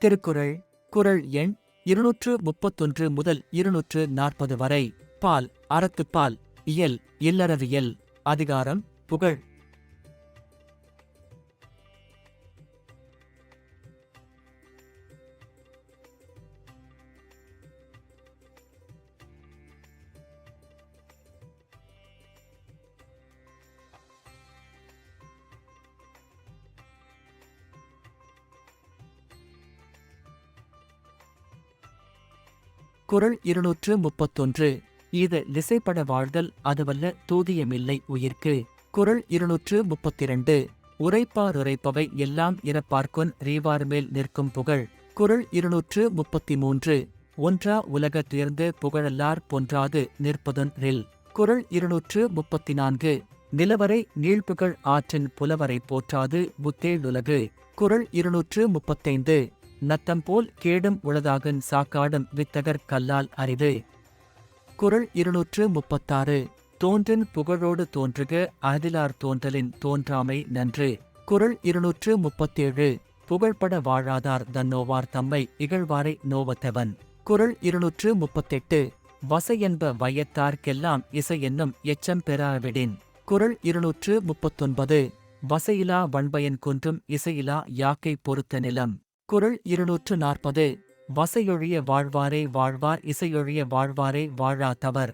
திருக்குறள் குறள் எண் இருநூற்று முப்பத்தொன்று முதல் இருநூற்று நாற்பது வரை. பால் அறத்துப்பால் இயல் இல்லறவியல். அதிகாரம் புகழ். குரல் இருநூற்று முப்பத்தொன்று. இது திசைப்பட வாழ்தல் அதுவல்ல தூதியமில்லை உயிர்க்கு. குறள் இருநூற்று முப்பத்திரண்டு. உரைப்பார் உரைப்பவை எல்லாம் இறப்பார்க்கொன் ரீவார் மேல் நிற்கும் புகழ். குறள் இருநூற்று முப்பத்தி மூன்று ஒன்றா உலக துயர்ந்து புகழல்லார் பொன்றாது நிற்பதொன் ரில். குறள் இருநூற்று முப்பத்தி நான்கு நிலவரை நீழ்புகழ் ஆற்றின் புலவரை போற்றாது புத்தேழுலகு குறள் இருநூற்று முப்பத்தைந்து. நத்தம்போல் கேடும் உளதாகன் சாக்காடும் வித்தகர் கல்லால் அரிது. குரல் இருநூற்று முப்பத்தாறு. தோன்றின் புகழோடு தோன்றுக அதிலார் தோன்றலின் தோன்றாமை நன்று. குரல் இருநூற்று முப்பத்தேழு. புகழ்பட வாழாதார் தன்னோவார் தம்மை இகழ்வாரை நோவத்தவன். குரல் இருநூற்று முப்பத்தெட்டு. வசை என்ப வயத்தார்க்கெல்லாம் இசை என்னும் எச்சம் பெறாவிடின். குரல் இருநூற்று முப்பத்தொன்பது. வசையிலா வண்பயன் குன்றும் இசையிலா யாக்கை பொறுத்த நிலம். குறள் இருநூற்று நாற்பது. வசையொழிய வாழ்வாரே வாழ்வார் இசையொழிய வாழ்வாரே வாழா தவர்